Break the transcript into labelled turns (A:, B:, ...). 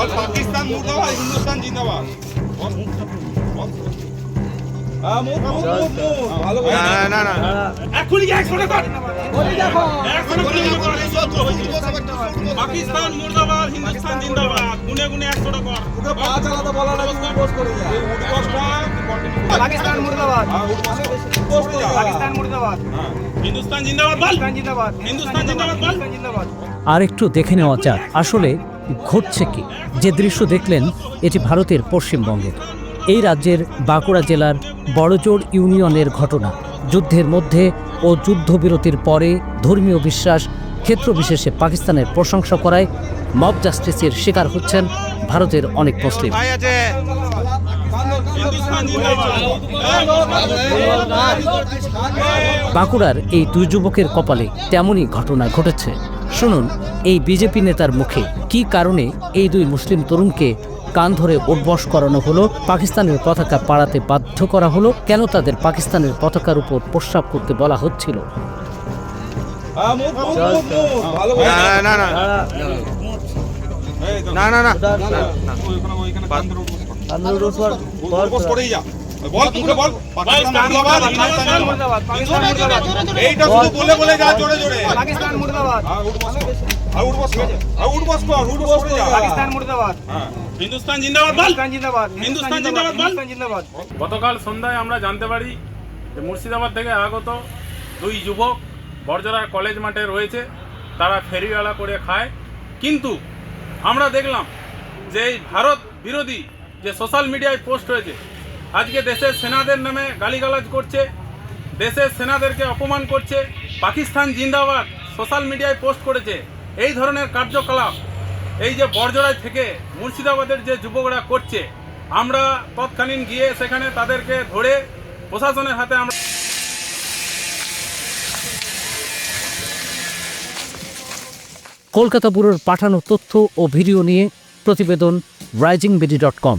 A: পাকিস্তান মুর্দাবাদ হিন্দুস্তান জিন্দাবাদ।
B: পাকিস্তান মুর্দাবাদ গুনে গুনে একশোটা কর।
A: পা চালাতে বলা না।
C: পাকিস্তান মুর্দাবাদ। পাকিস্তান মুর্দাবাদ।
B: হিন্দুস্তান জিন্দাবাদ
D: আর একটু দেখে নেওয়া যাক। আসলে ঘটছে কি? যে দৃশ্য দেখলেন, এটি ভারতের পশ্চিমবঙ্গের এই রাজ্যের বাঁকুড়া জেলার বড়জোড় ইউনিয়নের ঘটনা। যুদ্ধের মধ্যে ও যুদ্ধবিরতির পরে ধর্মীয় বিশ্বাস ক্ষেত্র বিশেষে পাকিস্তানের প্রশংসা করায় মব জাস্টিসের শিকার হচ্ছেন ভারতের অনেক মুসলিম। বাঁকুড়ার এই দুই যুবকের কপালে তেমনই ঘটনা ঘটেছে। শুনুন এই বিজেপি নেতার মুখে কী কারণে এই দুই মুসলিম তরুণকে কান ধরে উঠবস করানো হলো? পাকিস্তানের পতাকা পাড়াতে বাধ্য করা হলো? কেন তাদের পাকিস্তানের পতাকার উপর প্রস্রাব করতে বলা হচ্ছিল।
E: না না না। না না
A: বল মুখে বল? পাকিস্তান মুর্দাবাদ
C: পাকিস্তান মুর্দাবাদ। পাকিস্তান মুর্দাবাদ
A: এইটা শুধু বলে বলে যা জোরে জোরে।
C: পাকিস্তান মুর্দাবাদ।
A: হ্যাঁ, কর। হ্যাঁ, কর। হ্যাঁ, কর, করে যা।
C: পাকিস্তান মুর্দাবাদ।
A: হ্যাঁ।
B: হিন্দুস্তান জিন্দাবাদ বল।
C: হিন্দুস্তান জিন্দাবাদ
B: হিন্দুস্তান জিন্দাবাদ বল।
C: হিন্দুস্তান জিন্দাবাদ।
F: গতকাল সন্ধ্যায় আমরা জানতে পারি যে মুর্শিদাবাদ থেকে আগত দুই যুবক বর্জরা কলেজ মাঠে রয়েছে। তারা ফেরিওয়ালা করে খায়। কিন্তু আমরা দেখলাম যে এই ভারত বিরোধী যে সোশ্যাল মিডিয়ায় পোস্ট হয়েছে আজকে দেশের সেনাদের নামে গালিগালাজ করছে, দেশের সেনাদেরকে অপমান করছে, পাকিস্তান জিন্দাবাদ সোশ্যাল মিডিয়ায় পোস্ট করেছে। এই ধরনের কার্যকলাপ, এই যে বর্জরায় থেকে মুর্শিদাবাদের যে যুবকরা করছে, আমরা তৎকালীন গিয়ে সেখানে তাদেরকে ধরে প্রশাসনের হাতে আমরা
D: কলকাতা ব্যুরোর পাঠানো তথ্য ও ভিডিও নিয়ে প্রতিবেদন Rising BD dot com